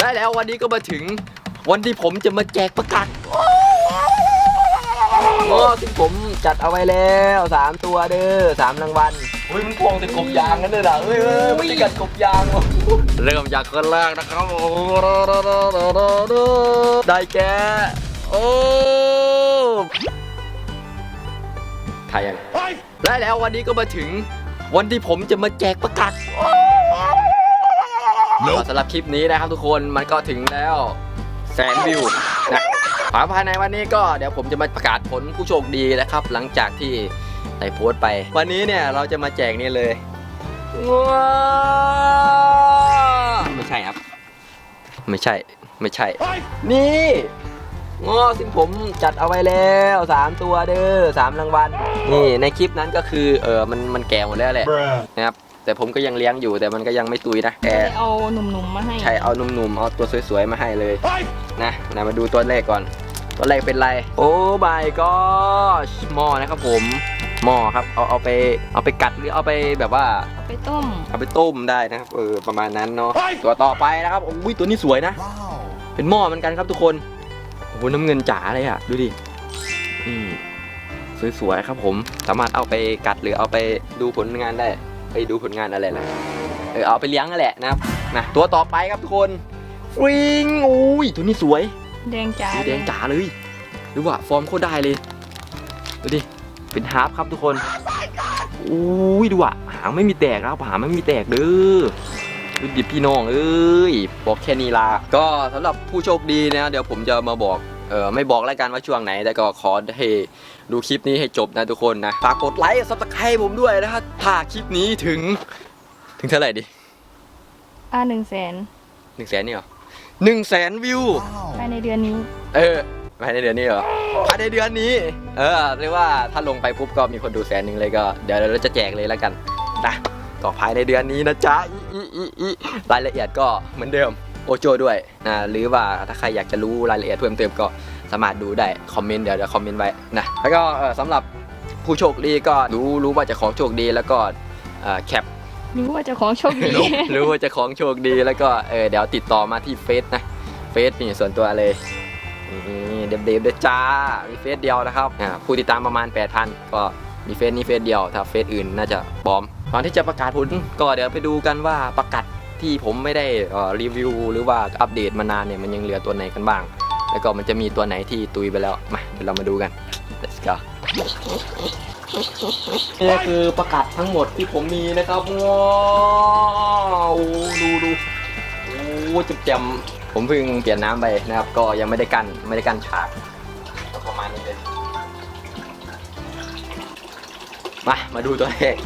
ได้แล้ววันนี้ก็มาถึงวันที่ผมจะมาแจกประกาศโอ้ที่ผมจัดเอาไว้แล้วสามตัวเด้อสามรางวัลเฮ้ยมันพวงแต่กบยางกันเลยนะเฮ้ยเฮ้ยไม่ใช่กัดกบยางว่ะเริ่มจากคนแรกนะครับได้แก่โอ้ถ่ายยังได้แล้ววันนี้ก็มาถึงวันที่ผมจะมาแจกประกาศ ก็สำหรับคลิปนี้นะครับทุกคนมันก็ถึงแล้วแสนวิวนะภายในวันนี้ก็เดี๋ยวผมจะมาประกาศผลผู้โชคดีนะครับ หลังจากที่ได้โพสต์ไป วันนี้เนี่ยเราจะมาแจกนี่เลยว้าวไม่ใช่ครับ ไม่ใช่ไม่ใช่ นี่งอซึ่งผมจัดเอาไว้แล้วสามตัวเด้อสามรางวัลนี่ในคลิปนั้นก็คือเออมันมันแก่หมดแล้วแหละ Bruh. นะครับ แต่ผมก็ยังเลี้ยงอยู่แต่มันก็ยังไม่ตุยนะแกได้เอาหนุ่มๆมาให้ ใช่เอาหนุ่มๆเอาตัวสวยๆมาให้เลยนะนะมาดูตัวแรกก่อน ตัวแรกเป็นไร โอ้ my gosh หม้อนะครับผมหม้อครับเอาเอาไปเอาไปกัดหรือเอาไปแบบว่าเอาไปต้ม เอาไปต้มได้นะครับเออประมาณนั้นเนาะตัวต่อไปนะครับโอ้ยตัวนี้สวยนะ เป็นหม้อเหมือนกันครับทุกคนโอ้โหน้ำเงินจ๋าเลยอะดูดิอืมสวยๆครับผมสามารถเอาไปกัดหรือเอาไปดูผลงานได้ ไปดูผลงานอะไรล่ะเออเอาไปเลี้ยงนั่นแหละนะครับนะตัวต่อไปครับทุกคนวิงอุ้ยตัวนี้สวย แดงจ๋าสีแดงจ๋าเลยดูว่าฟอร์มโคตรได้เลยดูดิเป็นฮาร์ฟครับทุกคนอุ้ยดูอะหางไม่มีแตกครับหางไม่มีแตกเด้อดูดิพี่น้องเอ้ยบอกแค่นี้ละก็สำหรับผู้โชคดีนะ เดี๋ยวผมจะมาบอก เออไม่บอกแล้วกันว่าช่วงไหน แต่ก็ขอให้ดูคลิปนี้ให้จบนะทุกคนนะ ฝากกดไลค์ซับสไครต์ผมด้วยนะครับถ้าคลิปนี้ถึง ถึงเท่าไหร่ดิอ่าหนึ่งแสนหนึ่งแสนนี่เหรอหนึ่งแสนวิว ภายในเดือนนี้ เออภายในเดือนนี้เหรอภายในเดือนนี้ เออเรียกว่าถ้าลงไปปุ๊บก็มีคนดูแสนหนึ่งเลยก็ เดี๋ยวเราจะแจกเลยแล้วกันนะก็ภายในเดือนนี้นะจ๊ะอีอีอีอีรายละเอียดก็เหมือนเดิม โอโจด้วยนะหรือว่าถ้าใครอยากจะรู้รายละเอียดเพิ่มเติมก็สามารถดูได้คอมเมนต์เดี๋ยวเดี๋ยวคอมเมนต์ไว้นะแล้วก็เอ่อสำหรับผู้โชคดีก็รู้รู้ว่าจะของโชคดีแล้วก็เอ่อแคปรู้ว่าเจะของโชคดีรู้ว่าจะของโชคดีแล้วก็เออเดี๋ยวติดต่อมาที่เฟซนะเฟซมีส่วนตัวเลยนี่เดฟเดฟเด้อจ้ามีเฟซเดียวนะครับอ่าผู้ติดตามประมาณ 8,000 ก็มีเฟซนี้เฟซเดียวถ้าเฟซอื่นน่าจะปลอมก่อนที่จะประกาศผลก็เดี๋ยวไปดูกันว่าประกาศ ที่ผมไม่ได้เอ่อรีวิวหรือว่าอัปเดตมานานเนี่ยมันยังเหลือตัวไหนกันบ้าง แล้วก็มันจะมีตัวไหนที่ตุยไปแล้วมาเดี๋ยวเรามาดูกัน let's go นี่คือประกาศทั้งหมดที่ผมมีนะครับว้าวดูดูโอ้จุดจำผมเพิ่งเปลี่ยนน้ำไปนะครับ ก็ยังไม่ได้กันไม่ได้กันฉากก็ประมาณนี้เลยมา มาดูตัวแรก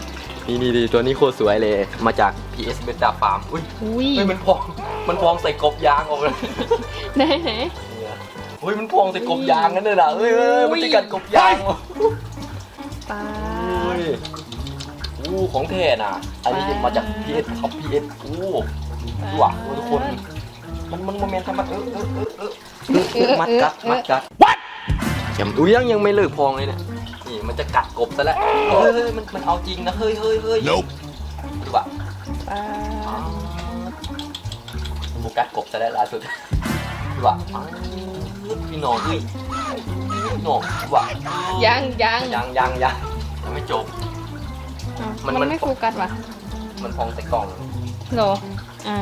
นี่นี่นี่ตัวนี้โคตรสวยเลย มาจาก PS Beta Farm อุ้ยอุ้ยเฮ้ยมันพอง มันพองใส่กบยางออกเลยไหนไหนเฮ้ยมันพองใส่กบยางนั่นเลยนะเฮ้ยเฮ้ยมันจะกัดกบยางว่ะปลาโอ้ยอู้ของแท้น่ะ อันนี้มาจากพีเอสครับพีเอสอู้ดูอะดูทุกคน มันมันโมเมนต์ทำมันเออเออเออเออเออมัดกัดมัดกัด what ยังดูยังยังไม่เลิกพองเลยเนี่ยนี่ มันจะกัดกบซะแล้วเฮ้ยเฮ้ยมันมันเอาจริงนะเฮ้ยเฮ้ยเฮ้ย Nope. ดูอะปลาโฟกัสกบซะแล้วล่าสุดดูอะอ้าวพี่น้องเฮ้ยพี่น้องดูอะยังยังยังยังยังยังไม่จบอ้าวมันมันมัน ไม่โฟกัสว่ะมันพองใส่กล่อง โหรออ่า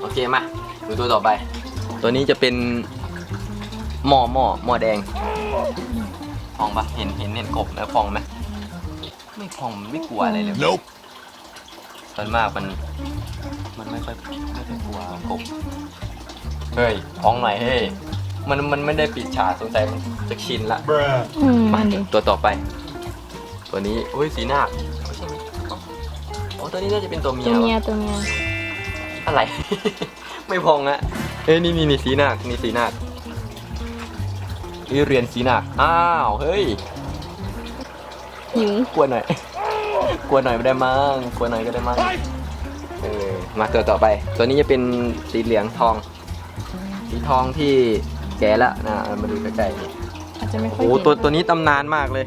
โอเคมาดูตัวต่อไป ตัวนี้จะเป็นหม้อหม้อหม้อแดง พองปะเห็นเห็นเห็นกบแล้วพองไหมไม่พองมันไม่กลัวอะไรเลย Nope. ส่วนมากมันมันไม่ค่อยไม่ค่อยกลัวกบเฮ้ยพองหน่อยเฮ้ยมันมันไม่ได้ปิดฉากสงสัยมันจะชินละ Bruh. อืมมามันดิตัวต่อไป ตัวนี้โอ้ยสีหน้าคไม่ใช่ไหมอ๋อตัวนี้น่าจะเป็นตัวเมียตัววะเมียตัวเมียอะไร ไม่พองอะเอ้ยนี่นี่นี่สีหนักนี่สีหนัก นี่เรียนสีหนัก อ้าว เฮ้ยหิวกลัวหน่อย กลัวหน่อยไม่ได้มั้งกลัวหน่อยก็ได้มั้งเออมาตัวต่อไป ตัวนี้จะเป็นสีเหลืองทอง สีทองที่แก่แล้วนะเอามาดูใกล้ๆนี่อาจจะไม่ค่อยโอ้โหเห็นตัวตัวนี้ตำนานมากเลย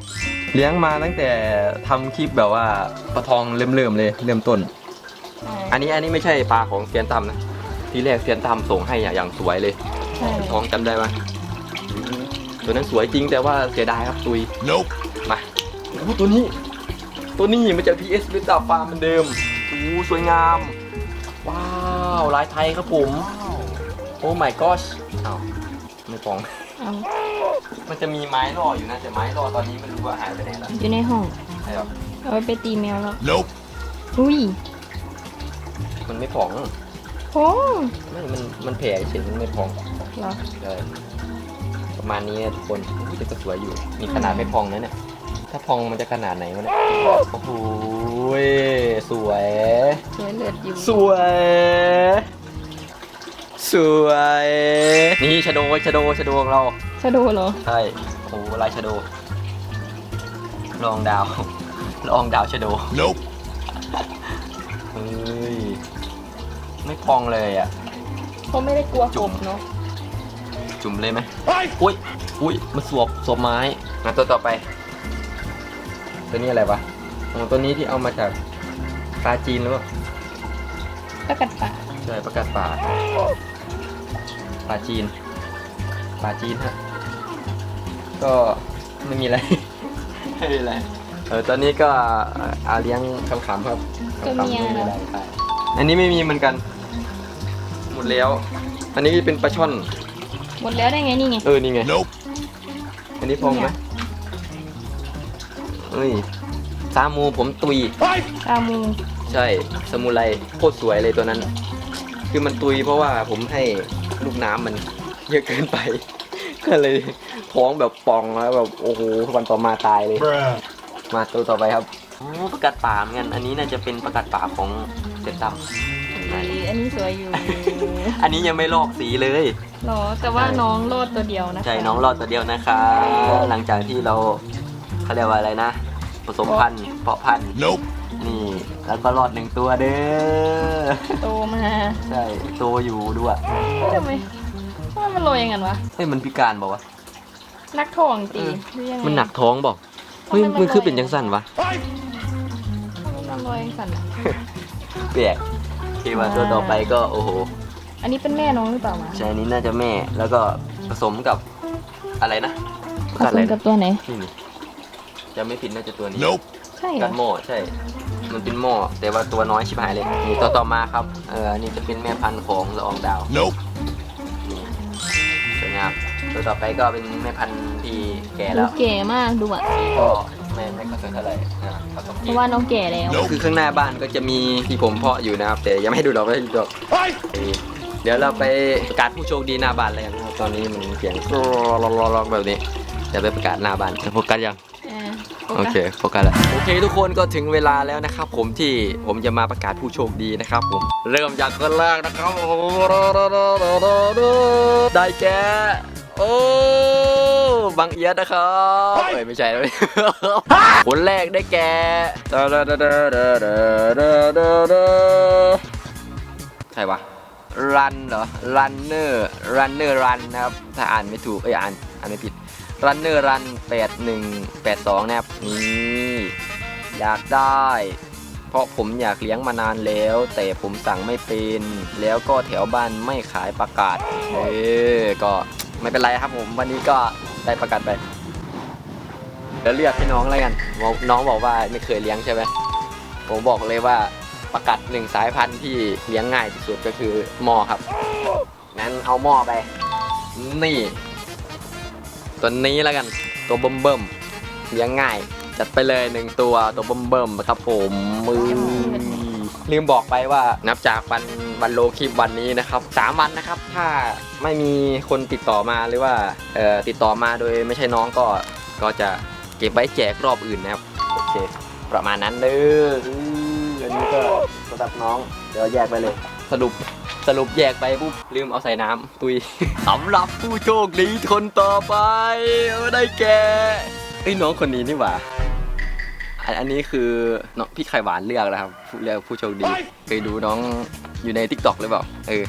เลี้ยงมาตั้งแต่ทำคลิปแบบว่าปลาทองเริ่มๆเลย เริ่มต้นอ่าอันนี้อันนี้ไม่ใช่ปลาของเซียนตั้มนะ ทีแรกเซียนตามส่งให้อะอย่างสวยเลย ใช่ท้องจำได้ไหม ตัวนั้นสวยจริงแต่ว่าเสียดายครับตุย Nope. มาโอ้โหตัวนี้ ตัวนี้มาจาก PS เป็นดาบฟาร์มเหมือนเดิมโอ้โหสวยงาม ว้าวลายไทยครับผม โอ้ my gosh อ้าวไม่ฟองเอามันจะมีไม้รออยู่นะแต่ไม้รอตอนนี้ไม่รู้ว่าหายไปไหนแล้วอยู่ในห้อง ใช่ครับเอาไว้ไปตีแมวแล้ว Nope. อุ้ยมันไม่พองโอ้ไม่มันมันแผลเฉยมันไม่พองเหรอเลย ประมาณนี้นะทุกคนอุ๊ยแต่ก็สวยอยู่นี่ขนาดไม่พองนะเนี่ย ถ้าพองมันจะขนาดไหนวะเนี่ย โอ้โหสวย สวยเลือดอยู่สวย สวย นี่ชะโดชะโดชะโดของเรา ชะโดเหรอ ใช่ โอ้โหลายชะโด ลองดาว ลองดาวชะโด Nope. เฮ้ย ไม่พองเลยอะ เขาไม่ได้กลัวกบเนาะ จุ่มเลยไหม Hey! อุ้ยอุ้ยมันสวบสวบไม้มาตัวต่อไป ตัวนี้อะไรวะอ๋อตัวนี้ที่เอามาจากปลาจีนหรือเปล่าประกัดป่าใช่ประกาศป่าปลาจีนปลาจีนฮะก็ไม่มีอะไรไม่มีอะไรเออตอนนี้ก็อาเลี้ยงขำๆครับตัวขำๆเมียไม่มีเหรอะอไรใช่อันนี้ไม่มีเหมือนกัน หมดแล้ว อันนี้เป็นปลาช่อน หมดแล้วได้ไงนี่ไง เออ นี่ไง Nope. อันนี้พองไหมเอ้ยซามูผมตุย Hey! ตามู ใช่สมุไรโคตรสวยเลยตัวนั้น คือมันตุยเพราะว่าผมให้ลูกน้ำมันเยอะเกินไป ก็เลยท้องแบบป่องแล้วแบบโอ้โหวันต่อมาตายเลย Bruh. มาตัวต่อไปครับอ๋อประกาศป่าเหมือนกัน อันนี้น่าจะเป็นประกาศป่าของเซตตั มอุ๊ยอันนี้สวยอยู่อันนี้ยังไม่ลอกสีเลยเหรอแต่ว่าน้องรอดตัวเดียวนะคะใช่น้องรอดตัวเดียวนะคะ หลังจากที่เราเขาเรียกว่าอะไรนะ ผสมพันธุ์เพาะพันธุ์ Nope. นี่แล้วก็รอดหนึ่งตัวเด้อโตมาใช่โตอยู่ด้วยเฮ้ยทำไมทำไมมันลอยอย่างนั้นวะเฮ้ยมันพิการบอกว่าวนักท่องตีเออหรือยังไงะมันหนักท้องบอกเฮ้ยทำไมมันมันคือลอยเป็นจังสั้นวะ Hey! มันลอยสั่นอะแปลก ที่ว่าตัวต่อไปก็โอ้โห อันนี้เป็นแม่น้องหรือเปล่าวะใช่อันนี้น่าจะแม่แล้วก็ผสมกับอะไรนะผกัดสอะไรมกับนะตัวไหนนี่นี่จะไม่ผิดน่าจะตัวนี้ Nope. ใช่เหรกัอดหม้อใช่ มันเป็นหม้อแต่ว่าตัวน้อยชิบหายเลยนี่ตัวต่อมาครับเอออันนี้จะเป็นแม่พันธุ์ของละอองดาว Nope. นี่สวยงามตัวต่อไปก็เป็นแม่พันธุ์ที่แก่ดูแล้วแก่มากดูอะก็ ไม่ไม่ค่อยสวยเท่าไหร่นะครับก็เพราะว่าน้องแก่แล้ว Nope. คือข้างหน้าบ้านก็จะมีที่ผมเพาะอยู่นะครับ แต่ยังไม่ให้ดูดอกไม่ให้ดูดอก Hey! เอ้ยเดี๋ยวเราไปประกาศผู้โชคดีหน้าบ้านเลยกันนะครับตอนนี้มันเสียงรอรอรอรอแบบนี้เดี๋ยวไปประกาศหน้าบ้านจะโฟกัสยังอ่าโอเคโฟกัสแล้วโอเคทุกคนก็ถึงเวลาแล้วนะครับ ผมที่ผมจะมาประกาศผู้โชคดีนะครับผมเริ่มจากคนแรกนะครับได้แก่ โอ้บังเอียดนะครับเอ้ยไม่ใช่แล้วคนแรกได้แก่ใครวะรันเหรอรันเนอร์รันเนอร์รันนะครับ ถ้าอ่านไม่ถูกเอ้ยอ่านอ่านไม่ผิดรันเนอร์รัน8182นะครับนี่อยากได้ เพราะผมอยากเลี้ยงมานานแล้ว แต่ผมสั่งไม่เป็น แล้วก็แถวบ้านไม่ขายประกาศเออก็ ไม่เป็นไรครับผมวันนี้ก็ได้ประกาศไปเดี๋ยวเรียกให้น้องอะไรกันน้องบอกว่าไม่เคยเลี้ยงใช่ไหมผมบอกเลยว่าประกาศหนึ่งสายพันธุ์ที่เลี้ยงง่ายที่สุดก็คือหม้อครับงั้นเอาหม้อไป นี่ตัวนี้แล้วกันตัวเบิ่มเบิ่มเลี้ยงง่าย จัดไปเลยหนึ่งตัวตัวเบิ่มเบิ่มครับผมมือ ลืมบอกไปว่านับจากวันวันโลคลิปวันนี้นะครับสามวันนะครับ ถ้าไม่มีคนติดต่อมาหรือว่าเอ่อติดต่อมาโดยไม่ใช่น้องก็ก็จะเก็บไว้แจกรอบอื่นนะครับโอเคประมาณนั้นเด้ออืออันนี้ก็สำหรับน้อง เดี๋ยวแยกไปเลย สรุปสรุปแยกไปปุ๊บลืมเอาใส่น้ำตุยสำหรับผู้โชคดีคนต่อไปเออได้แก่ไอ้ยน้องคนนี้นี่หว่า อันอันนี้คือน้องพี่ไข่หวานเลือกนะครับผู้เลือกผู้โชคดีเคยดูน้องอยู่ในทิกตอกหรือเปล่าเออ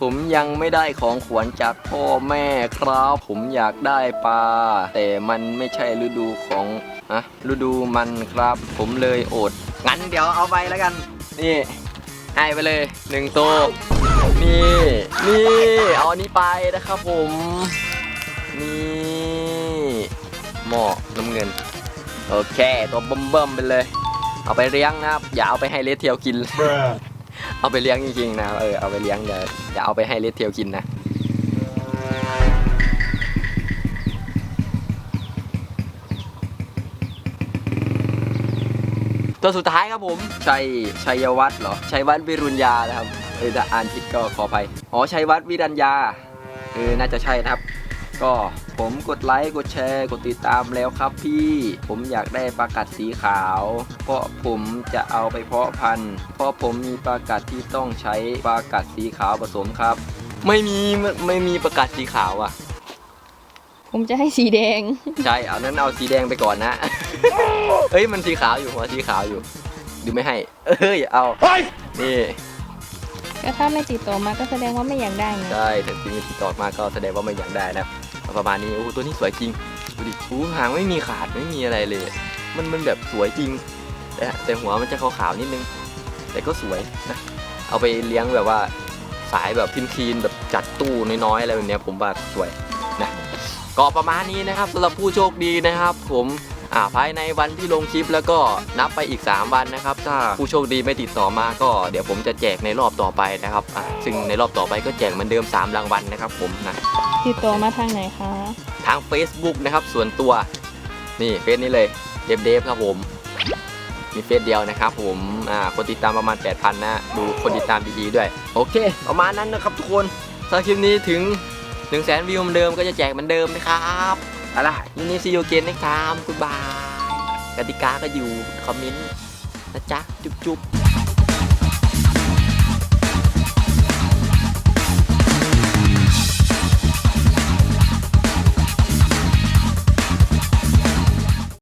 ผมยังไม่ได้ของขวัญจากพ่อแม่ครับ ผมอยากได้ปลาแต่มันไม่ใช่ฤดูของอะฤดูมันครับ ผมเลยอด งั้นเดี๋ยวเอาไปแล้วกัน นี่ให้ไปเลยหนึ่งตัวนี่นี่เอาอันนี้ไปนะครับผม นี่หม้อน้ำเงิน โอเค ตัวเบิ่มๆไปเลย เอาไปเลี้ยงนะครับ อย่าเอาไปให้เลสเทียวกิน เอาไปเลี้ยงจริงๆนะ เออ เอาไปเลี้ยงอย่าอย่าเอาไปให้เลสเทียวกินนะ ตัวสุดท้ายครับผม ชัย ชัยวัฒน์เหรอ ชัยวัฒน์วิรุญญานะครับ เออถ้าอ่านผิดก็ขออภัย อ๋อ ชัยวัฒน์วิรัญญา เออ น่าจะใช่นะครับ ก็ ผมกดไลค์กดแชร์กดติดตามแล้วครับพี่ ผมอยากได้ปลากัดสีขาว เพราะผมจะเอาไปเพาะพันธุ์เพราะผมมีปลากัดที่ต้องใช้ปลากัดสีขาวผสมครับ ไม่มีไม่ไม่มีปลากัดสีขาวอะ ผมจะให้สีแดง ใช่เอานั้นเอาสีแดงไปก่อนนะเอ้ยมันสีขาวอยู่หัวสีขาวอยู่ดูไม่ให้ เอ้ยเอานี่ก็ถ้าไม่ติดต่อมาก็แสดงว่าไม่อยากได้ไงใช่แต่ทีนี้ติดต่อมาก็แสดงว่าไม่อยากได้นะครับเอา ประมาณนี้โอ้โหตัวนี้สวยจริงดูดิหูหางไม่มีขาดไม่มีอะไรเลย มันมันแบบสวยจริง แต่แต่หัวมันจะขาวๆนิดนึง แต่ก็สวยนะเอาไปเลี้ยงแบบว่าสายแบบพินคีนแบบจัดตู้น้อยๆอะไรแบบเนี้ยผมว่าสวยนะก็ประมาณนี้นะครับสำหรับผู้โชคดีนะครับ ผม อ่าภายในวันที่ลงคลิปแล้วก็นับไปอีก 3 วันนะครับ ถ้าผู้โชคดีไม่ติดต่อมาก็เดี๋ยวผมจะแจกในรอบต่อไปนะครับอ่าซึ่งในรอบต่อไปก็แจกเหมือนเดิม 3 รางวัลนะครับผมนะติดต่อมาทางไหนคะ ทาง Facebook นะครับส่วนตัวนี่เฟซนี้เลยเดฟเดฟครับผมมีเฟซเดียวนะครับผมอ่าคนติดตามประมาณ 8,000 นะ ดูคนติดตามดีๆด้วย โอเค ประมาณนั้นนะครับทุกคนถ้าคลิปนี้ถึง1 0 0 0 0แสนวิวเหมือนเดิมก็จะแจกเหมือนเดิมนะครับ เอาล่ะยินดีซีโอเกนนะครับคุณบายกติกาก็อยู่คอมเมนต์นะจ๊ะ จุ๊บๆ